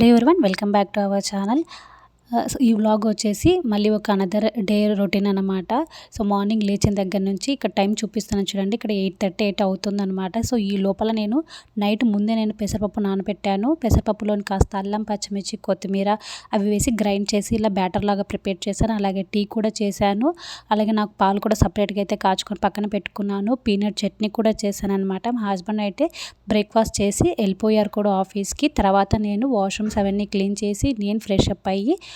Hello everyone welcome back to our channel. ఈ vlog వచ్చేసి మళ్ళీ ఒక అనదర్ డే రొటీన్ అనమాట సో మార్నింగ్ లేచిన దగ్గర నుంచి ఇక్కడ టైం చూపిస్తాను చూడండి ఇక్కడ ఎయిట్ థర్టీ ఎయిట్ అవుతుంది అనమాట సో ఈ లోపల నేను నైట్ ముందే నేను పెసరపప్పు నానబెట్టాను. పెసరపప్పులోని కాస్త అల్లం పచ్చిమిర్చి కొత్తిమీర అవి వేసి గ్రైండ్ చేసి ఇలా బ్యాటర్ లాగా ప్రిపేర్ చేశాను. అలాగే టీ కూడా చేశాను. అలాగే నాకు పాలు కూడా సపరేట్గా అయితే కాచుకొని పక్కన పెట్టుకున్నాను. పీనట్ చట్నీ కూడా చేశాను అనమాట మా హస్బెండ్ అయితే బ్రేక్ఫాస్ట్ చేసి వెళ్ళిపోయారు కూడా ఆఫీస్కి తర్వాత నేను వాష్రూమ్స్ అవన్నీ క్లీన్ చేసి నేను ఫ్రెష్ అప్ అయ్యి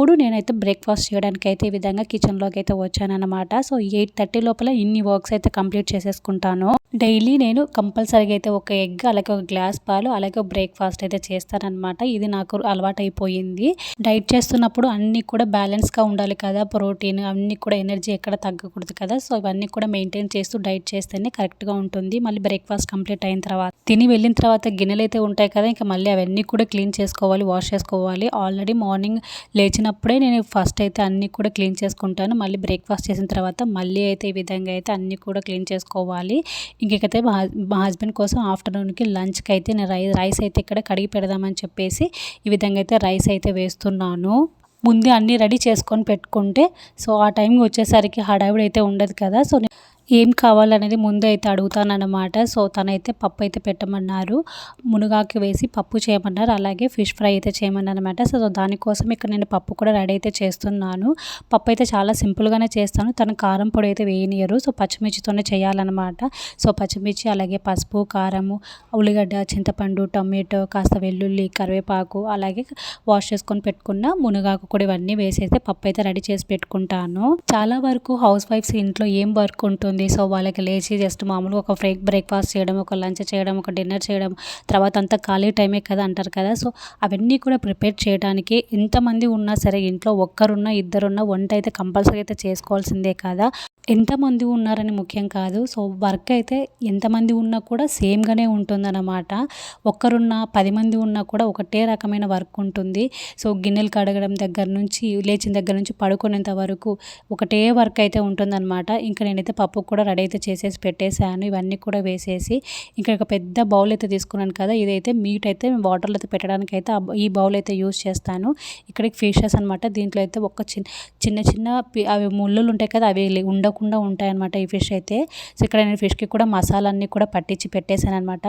అప్పుడు నేనైతే బ్రేక్ఫాస్ట్ చేయడానికి అయితే ఈ విధంగా కిచెన్లోకి అయితే వచ్చానమాట సో ఎయిట్ థర్టీ లోపల ఇన్ని వర్క్స్ అయితే కంప్లీట్ చేసేసుకుంటాను. డైలీ నేను కంపల్సరీగా అయితే ఒక ఎగ్ అలాగే ఒక గ్లాస్ పాలు అలాగే బ్రేక్ఫాస్ట్ అయితే చేస్తానమాట ఇది నాకు అలవాటు అయిపోయింది డైట్ చేస్తున్నప్పుడు అన్నీ కూడా బ్యాలెన్స్గా ఉండాలి కదా. ప్రోటీన్ అన్నీ కూడా ఎనర్జీ ఎక్కడ తగ్గకూడదు కదా. సో ఇవన్నీ కూడా మెయింటైన్ చేస్తూ డైట్ చేస్తేనే కరెక్ట్గా ఉంటుంది. మళ్ళీ బ్రేక్ఫాస్ట్ కంప్లీట్ అయిన తర్వాత తిని వెళ్ళిన తర్వాత గిన్నెలు అయితే ఉంటాయి కదా. ఇంకా మళ్ళీ అవన్నీ కూడా క్లీన్ చేసుకోవాలి వాష్ చేసుకోవాలి. ఆల్రెడీ మార్నింగ్ లేచిన లేచినప్పుడే నేను ఫస్ట్ అయితే అన్నీ కూడా క్లీన్ చేసుకుంటాను. మళ్ళీ బ్రేక్ఫాస్ట్ చేసిన తర్వాత మళ్ళీ అయితే ఈ విధంగా అయితే అన్నీ కూడా క్లీన్ చేసుకోవాలి. ఇంకైతే మా హస్బెండ్ కోసం ఆఫ్టర్నూన్కి లంచ్కి అయితే నేను రై రైస్ అయితే ఇక్కడ కడిగి పెడదామని చెప్పేసి ఈ విధంగా అయితే రైస్ అయితే వేస్తున్నాను. ముందే అన్నీ రెడీ చేసుకొని పెట్టుకుంటే సో ఆ టైంకి వచ్చేసరికి హడావిడి అయితే ఉండదు కదా. సో ఏం కావాలనేది ముందు అయితే అడుగుతానన్నమాట. సో తనైతే పప్పు అయితే పెట్టమన్నారు. మునగాకు వేసి పప్పు చేయమన్నారు. అలాగే ఫిష్ ఫ్రై అయితే చేయమన్నారు అనమాట సో దానికోసం ఇక్కడ నేను పప్పు కూడా రెడీ అయితే చేస్తున్నాను. పప్పు అయితే చాలా సింపుల్గానే చేస్తాను. తన కారం పొడి అయితే వేయనియరు. సో పచ్చిమిర్చితోనే చేయాలన్నమాట. సో పచ్చిమిర్చి అలాగే పసుపు కారము ఉల్లిగడ్డ చింతపండు టొమాటో కాస్త వెల్లుల్లి కరివేపాకు అలాగే వాష్ చేసుకొని పెట్టుకున్న మునగాకు కూడా ఇవన్నీ వేసేస్తే పప్పు అయితే రెడీ చేసి పెట్టుకుంటాను. చాలా వరకు హౌస్ వైఫ్స్ ఇంట్లో ఏం వర్క్ ఉంటుంది? ఉంటుంది సో వాళ్ళకి లేచి జస్ట్ మామూలుగా ఒక బ్రేక్ బ్రేక్ఫాస్ట్ చేయడం ఒక లంచ్ చేయడం ఒక డిన్నర్ చేయడం తర్వాత అంతా ఖాళీ టైమే కదా అంటారు కదా. సో అవన్నీ కూడా ప్రిపేర్ చేయడానికి ఎంతమంది ఉన్నా సరే ఇంట్లో ఒక్కరున్నా ఇద్దరున్నా వంట అయితే కంపల్సరీ అయితే చేసుకోవాల్సిందే కదా. ఎంతమంది ఉన్నారని ముఖ్యం కాదు. సో వర్క్ అయితే ఎంతమంది ఉన్నా కూడా సేమ్గానే ఉంటుందన్నమాట. ఒక్కరున్నా పది మంది ఉన్నా కూడా ఒకటే రకమైన వర్క్ ఉంటుంది. సో గిన్నెలు కడగడం దగ్గర నుంచి లేచిన దగ్గర నుంచి పడుకునేంత వరకు ఒకటే వర్క్ అయితే ఉంటుందన్నమాట. ఇంకా నేనైతే పప్పు కూడా రెడీ అయితే చేసేసి పెట్టేశాను. ఇవన్నీ కూడా వేసేసి ఇంకా ఒక పెద్ద బౌల్ అయితే తీసుకున్నాను కదా ఇదైతే మీట్ అయితే వాటర్లో అయితే పెట్టడానికి అయితే ఈ బౌల్ అయితే యూస్ చేస్తాను. ఇక్కడికి ఫిషెస్ అనమాట దీంట్లో అయితే ఒక చిన్న చిన్న చిన్న అవి ముళ్ళులు ఉంటాయి కదా అవి ఉండకుండా రాకుండా ఉంటాయన్నమాట ఈ ఫిష్ అయితే. సో ఇక్కడ నేను ఫిష్కి కూడా మసాలాన్ని కూడా పట్టించి పెట్టేశాను అనమాట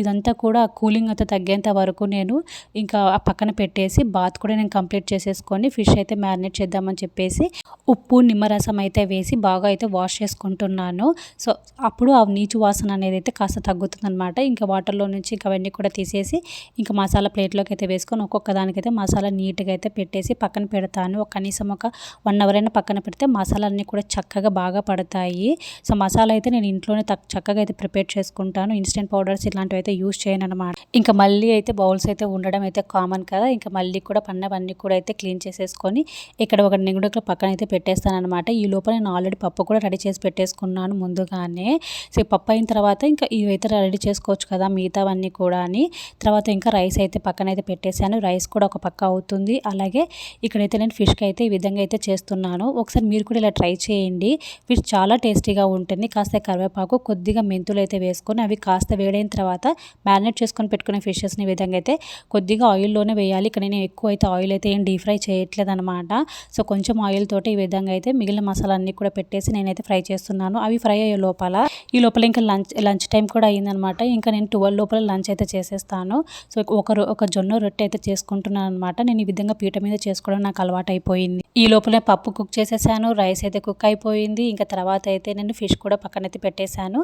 ఇదంతా కూడా కూలింగ్ అంతా తగ్గేంత వరకు నేను ఇంకా పక్కన పెట్టేసి బాత్ కూడా నేను కంప్లీట్ చేసేసుకొని ఫిష్ అయితే మ్యారినేట్ చేద్దామని చెప్పేసి ఉప్పు నిమ్మరసం అయితే వేసి బాగా అయితే వాష్ చేసుకుంటున్నాను. సో అప్పుడు ఆ నీచు వాసన అనేది అయితే కాస్త తగ్గుతుందనమాట ఇంకా వాటర్లో నుంచి ఇంకా అవన్నీ కూడా తీసేసి ఇంకా మసాలా ప్లేట్లోకి అయితే వేసుకొని ఒక్కొక్క దానికైతే మసాలా నీట్గా అయితే పెట్టేసి పక్కన పెడతాను. ఒక కనీసం ఒక వన్ అవర్ అయినా పక్కన పెడితే మసాలాన్ని కూడా చక్కగా బాగా పడతాయి. సో మసాలా అయితే నేను ఇంట్లోనే చక్కగా అయితే ప్రిపేర్ చేసుకుంటాను. ఇన్స్టెంట్ పౌడర్స్ ఇలాంటివి అయితే యూస్ చేయను అనమాట ఇంకా మళ్ళీ అయితే బౌల్స్ అయితే ఉండడం అయితే కామన్ కదా. ఇంకా మళ్ళీ కూడా పన్నవన్నీ కూడా అయితే క్లీన్ చేసేసుకొని ఇక్కడ ఒక నిగుడకు పక్కన అయితే పెట్టేస్తాను అనమాట ఈ లోపల నేను ఆల్రెడీ పప్పు కూడా రెడీ చేసి పెట్టేసుకున్నాను ముందుగానే. సో పప్పు అయిన తర్వాత ఇంకా ఇవైతే రెడీ చేసుకోవచ్చు కదా మిగతావన్నీ కూడా అని. తర్వాత ఇంకా రైస్ అయితే పక్కన అయితే పెట్టేశాను. రైస్ కూడా ఒక పక్క అవుతుంది. అలాగే ఇక్కడైతే నేను ఫిష్కి అయితే ఈ విధంగా అయితే చేస్తున్నాను. ఒకసారి మీరు కూడా ఇలా ట్రై చేయండి. ఫిష్ చాలా టేస్టీగా ఉంటుంది. కాస్త కరివేపాకు కొద్దిగా మెంతులు అయితే వేసుకొని అవి కాస్త వేడైన తర్వాత మ్యారినేట్ చేసుకొని పెట్టుకునే ఫిషెస్ని విధంగా అయితే కొద్దిగా ఆయిల్లోనే వేయాలి. ఇక్కడ నేను ఎక్కువ అయితే ఆయిల్ అయితే ఏం డీప్ ఫ్రై చేయట్లేదు అనమాట సో కొంచెం ఆయిల్ తోటి ఈ విధంగా అయితే మిగిలిన మసాలా అన్ని కూడా పెట్టేసి నేనైతే ఫ్రై చేస్తున్నాను. అవి ఫ్రై అయ్యే లోపల ఈ లోపల ఇంకా లంచ్ లంచ్ టైం కూడా అయిందనమాట ఇంకా నేను ట్వెల్వ్ లోపల లంచ్ అయితే చేసేస్తాను. సో ఒక ఒక జొన్న రొట్టె అయితే చేసుకుంటున్నాను అనమాట నేను ఈ విధంగా పీట మీద చేసుకోవడం నాకు అలవాటు అయిపోయింది ఈ లోపల పప్పు కుక్ చేసేసాను. రైస్ అయితే కుక్ అయిపోయింది. ఇంకా తర్వాత అయితే నేను ఫిష్ కూడా పక్కనైతే పెట్టేశాను.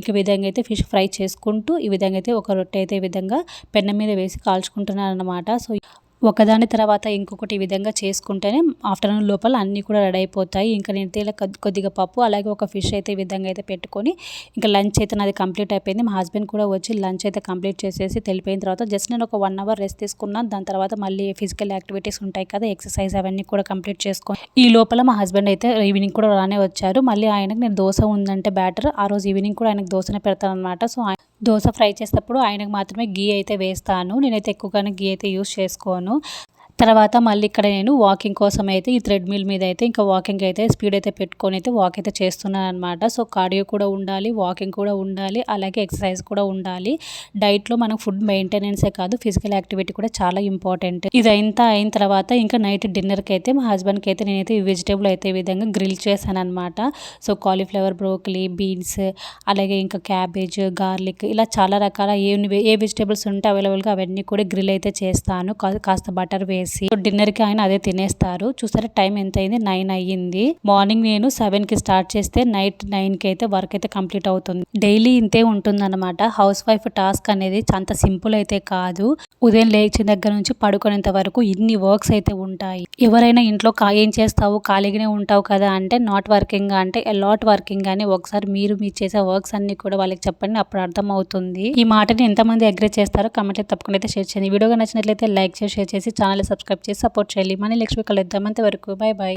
ఇక విధంగా అయితే ఫిష్ ఫ్రై చేసుకుంటూ ఈ విధంగా అయితే ఒక రొట్టె అయితే ఈ విధంగా పెన్న మీద వేసి కాల్చుకుంటున్నాను అనమాట సో ఒకదాని తర్వాత ఇంకొకటి ఈ విధంగా చేసుకుంటేనే ఆఫ్టర్నూన్ లోపల అన్నీ కూడా రెడీ అయిపోతాయి. ఇంకా నేను తేల కొద్దిగా పప్పు అలాగే ఒక ఫిష్ అయితే ఈ విధంగా అయితే పెట్టుకొని ఇంకా లంచ్ అయితే నాది కంప్లీట్ అయిపోయింది. మా హస్బెండ్ కూడా వచ్చి లంచ్ అయితే కంప్లీట్ చేసేసి తెలిపోయిన తర్వాత జస్ట్ నేను ఒక వన్ అవర్ రెస్ట్ తీసుకున్నాను దాని తర్వాత మళ్ళీ ఫిజికల్ యాక్టివిటీస్ ఉంటాయి కదా ఎక్సర్సైజ్ అవన్నీ కూడా కంప్లీట్ చేసుకొని ఈ లోపల మా హస్బెండ్ అయితే ఈవినింగ్ కూడా రానే వచ్చారు. మళ్ళీ ఆయనకు నేను దోశ ఉందంటే బ్యాటర్. ఆ రోజు ఈవినింగ్ కూడా ఆయనకు దోశనే పెడతాను అనమాట సో దోశ ఫ్రై చేసేటప్పుడు ఆయనకు మాత్రమే గీ అయితే వేస్తాను. నేనైతే ఎక్కువగానే గీ అయితే యూస్ చేసుకోను. తర్వాత మళ్ళీ ఇక్కడ నేను వాకింగ్ కోసం అయితే ఈ థ్రెడ్మిల్ మీద అయితే ఇంకా వాకింగ్ అయితే స్పీడ్ అయితే పెట్టుకొని అయితే వాక్ అయితే చేస్తున్నాను అనమాట సో కార్డియో కూడా ఉండాలి వాకింగ్ కూడా ఉండాలి అలాగే ఎక్సర్సైజ్ కూడా ఉండాలి. డైట్లో మనం ఫుడ్ మెయింటెనెన్సే కాదు ఫిజికల్ యాక్టివిటీ కూడా చాలా ఇంపార్టెంట్ ఇది అయిన అయిన తర్వాత ఇంకా నైట్ డిన్నర్కి అయితే మా హస్బెండ్కి అయితే నేనైతే ఈ వెజిటేబుల్ అయితే ఈ విధంగా గ్రిల్ చేశాను అనమాట సో కాలీఫ్లవర్ బ్రోకలీ బీన్స్ అలాగే ఇంకా క్యాబేజ్ గార్లిక్ ఇలా చాలా రకాల ఏ ఏ వెజిటేబుల్స్ ఉంటే అవైలబుల్గా అవన్నీ కూడా గ్రిల్ అయితే చేస్తాను. కాస్త బటర్ వేసి డిన్నర్కి ఆయన అదే తినేస్తారు. చూసారా టైం ఎంత అయింది నైన్ అయ్యింది. మార్నింగ్ నేను సెవెన్కి స్టార్ట్ చేస్తే నైట్ నైన్కి అయితే వర్క్ అయితే కంప్లీట్ అవుతుంది. డైలీ ఇంతే ఉంటుందన్నమాట. హౌస్ వైఫ్ టాస్క్ అనేది అంత సింపుల్ అయితే కాదు. ఉదయం లేచిన దగ్గర నుంచి పడుకునేంత వరకు ఇన్ని వర్క్స్ అయితే ఉంటాయి. ఎవరైనా ఇంట్లో ఏం చేస్తావు? ఖాళీగానే ఉంటావు కదా అంటే నాట్ వర్కింగ్ అంటే లాట్ వర్కింగ్ అని ఒకసారి మీరు మీరు చేసే వర్క్స్ అన్ని కూడా వాళ్ళకి చెప్పండి. అప్పుడు అర్థం అవుతుంది ఈ మాటని ఎంతమంది అగ్రే చేస్తారో కమెంట్ తప్పకుండా అయితే షేర్ చేయండి. వీడియోగా నచ్చినట్లయితే లైక్ చేసి షేర్ చేసి ఛానల్ సబ్స్క్రైబ్ చేసి సపోర్ట్ చేయాలి. మనీ లక్ష్మి కలుద్దాం. అంతవరకు బాయ్ బాయ్